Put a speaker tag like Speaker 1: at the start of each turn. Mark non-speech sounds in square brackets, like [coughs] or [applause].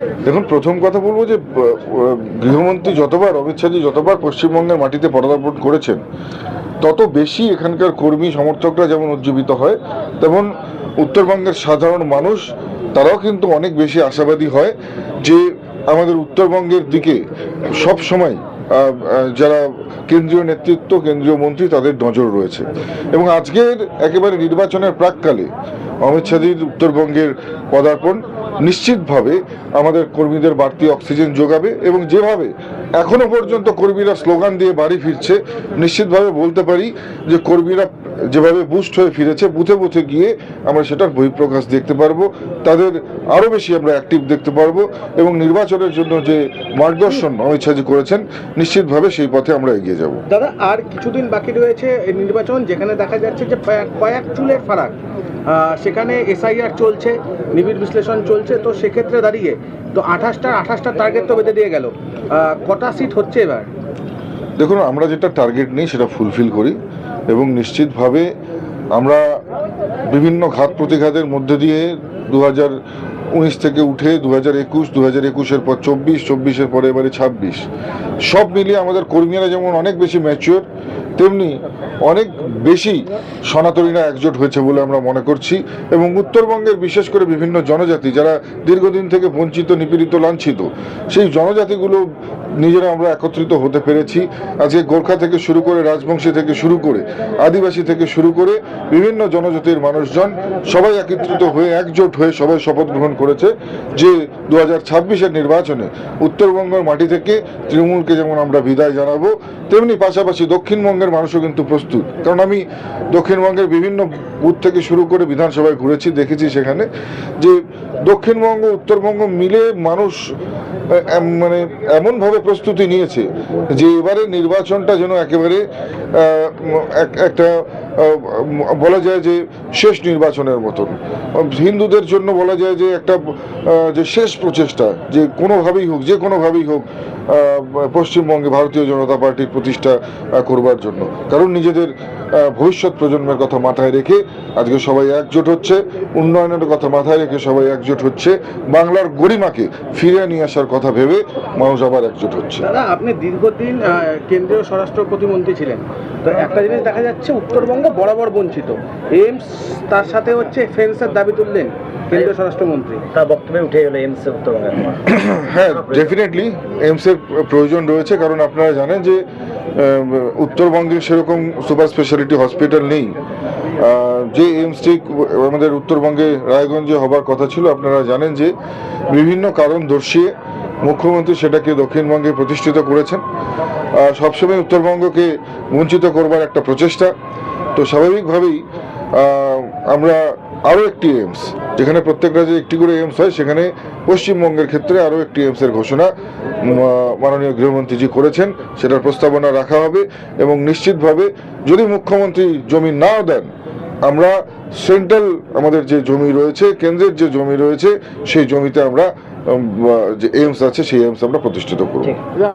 Speaker 1: দেখুন, প্রথম কথা বলব যে গৃহমন্ত্রী যতবার, অমিত শাহজি যতবার পশ্চিমবঙ্গের মাটিতে পদার্পণ করেছেন, তত বেশি এখানকার কর্মী, সমর্থকরা যেমন উজ্জীবিত হয়, তেমন উত্তরবঙ্গের সাধারণ মানুষ, তারাও কিন্তু অনেক বেশি আশাবাদী হয় যে, আমাদের উত্তরবঙ্গের দিকে সব সময় যারা কেন্দ্রীয় নেতৃত্ব, কেন্দ্রীয় মন্ত্রী, তাদের নজর রয়েছে। এবং আজকের একেবারে নির্বাচনের প্রাককালে, অমিত শাহজির উত্তরবঙ্গের পদার্পণ নিশ্চিতভাবে আমাদের কর্মীদের বাড়তি অক্সিজেন যোগাবে এবং যেভাবে এখনও পর্যন্ত কর্মীরা স্লোগান দিয়ে বাড়ি ফিরছে নিশ্চিতভাবে বলতে পারি যে কর্মীরা যেভাবে বুস্ট হয়ে ফিরেছে বুথে বুথে গিয়ে আমরা সেটার বহিঃপ্রকাশ দেখতে পারব তাদের আরও বেশি আমরা অ্যাক্টিভ দেখতে পারব এবং নির্বাচনের জন্য যে মার্গদর্শন অমিত শাহজি করেছেন নিশ্চিতভাবে সেই পথে আমরা এগিয়ে যাব।
Speaker 2: দাদা আর কিছুদিন বাকি রয়েছে এই নির্বাচন যেখানে দেখা যাচ্ছে যে কয়েক- চুলের ফারাক। সেখানে এসআইআর চলছে নিবিড় বিশ্লেষণ চলছে। তো সেক্ষেত্রে দাঁড়িয়ে তো আঠাশটা আঠাশটা টার্গেট তো বেঁধে দিয়ে গেল। কটা সিট হচ্ছে এবার?
Speaker 1: দেখুন, আমরা যেটা টার্গেট নিই সেটা ফুলফিল করি এবং নিশ্চিতভাবে আমরা বিভিন্ন ঘাত প্রতিঘাতের মধ্যে দিয়ে দু উনিশ থেকে উঠে দু হাজার একুশ দু হাজার একুশের পর চব্বিশ, চব্বিশের পরে এবারে ছাব্বিশ। সব মিলিয়ে আমাদের কর্মীরা যেমন অনেক বেশি ম্যাচিওর তেমনি অনেক বেশি সনাতনীরা একজোট হয়েছে বলে আমরা মনে করছি এবং উত্তরবঙ্গের বিশেষ করে বিভিন্ন জনজাতি যারা দীর্ঘদিন থেকে বঞ্চিত, নিপীড়িত, লাঞ্ছিত, সেই জনজাতিগুলো নিজেরা আমরা একত্রিত হতে পেরেছি। আজকে গোর্খা থেকে শুরু করে রাজবংশী থেকে শুরু করে আদিবাসী থেকে শুরু করে বিভিন্ন জনজাতির মানুষজন সবাই একত্রিত হয়ে একজোট হয়ে সবাই শপথ গ্রহণ করেছে যে দু হাজার নির্বাচনে উত্তরবঙ্গের মাটি থেকে তৃণমূলকে যেমন আমরা বিদায় জানাব, তেমনি পাশাপাশি দক্ষিণবঙ্গের মানুষও কিন্তু প্রস্তুত। কারণ আমি দক্ষিণবঙ্গের বিভিন্ন বুথ থেকে শুরু করে বিধানসভায় ঘুরেছি, দেখেছি সেখানে যে দক্ষিণবঙ্গ, উত্তরবঙ্গ মিলে মানুষ মানে এমনভাবে প্রস্তুতি নিয়েছে যে এবারে নির্বাচনটা যেন একেবারে একটা বলা যায় যে শেষ নির্বাচনের মতন। হিন্দুদের জন্য বলা যায় যে একটা যে শেষ প্রচেষ্টা, যে কোনোভাবেই হোক, যে কোনোভাবেই হোক পশ্চিমবঙ্গে ভারতীয় জনতা পার্টির প্রতিষ্ঠা করবার জন্য। কারণ নিজেদের ভবিষ্যৎ প্রজন্মের কথা মাথায় রেখে আজকে সবাই একজোট হচ্ছে, উন্নয়নের কথা মাথায় রেখে সবাই একজোট হচ্ছে, বাংলার গরিমাকে ফিরিয়ে নিয়ে আসার কথা ভেবে মানুষ আবার একজোট হচ্ছে।
Speaker 2: দাদা আপনি দীর্ঘদিন কেন্দ্রীয় স্বরাষ্ট্র প্রতিমন্ত্রী ছিলেন। তো একটা জিনিস দেখা যাচ্ছে উত্তরবঙ্গ বরাবর বঞ্চিত। এইমস তার সাথে হচ্ছে ফেন্সের দাবি তুললেন কেন্দ্রীয় স্বরাষ্ট্রমন্ত্রী।
Speaker 3: তার বক্তব্যে উঠে গেল এমস উত্তরবঙ্গের [coughs]
Speaker 1: হ্যাঁ ডেফিনেটলি এইমসের প্রয়োজন রয়েছে কারণ আপনারা জানেন যে উত্তরবঙ্গে সেরকম সুপার স্পেশালিটি হসপিটাল নেই। যে এইমসটি আমাদের উত্তরবঙ্গে রায়গঞ্জে হবার কথা ছিল আপনারা জানেন যে বিভিন্ন কারণ দর্শিয়ে মুখ্যমন্ত্রী সেটাকে দক্ষিণবঙ্গে প্রতিষ্ঠিত করেছেন। সবসময় উত্তরবঙ্গকে বঞ্চিত করবার একটা প্রচেষ্টা। তো স্বাভাবিকভাবেই আমরা আরও একটি এইমস, যেখানে প্রত্যেক রাজ্যে একটি করে এইমস হয়, সেখানে পশ্চিমবঙ্গের ক্ষেত্রে আরও একটি এইমসের ঘোষণা মাননীয় গৃহমন্ত্রীজি করেছেন। সেটার প্রস্তাবনা রাখা হবে এবং নিশ্চিতভাবে যদি মুখ্যমন্ত্রী জমি নাও দেন, আমরা সেন্ট্রাল আমাদের যে জমি রয়েছে, কেন্দ্রের যে জমি রয়েছে, সেই জমিতে আমরা যে এইমস আছে সেই এইমস আমরা প্রতিষ্ঠিত করব।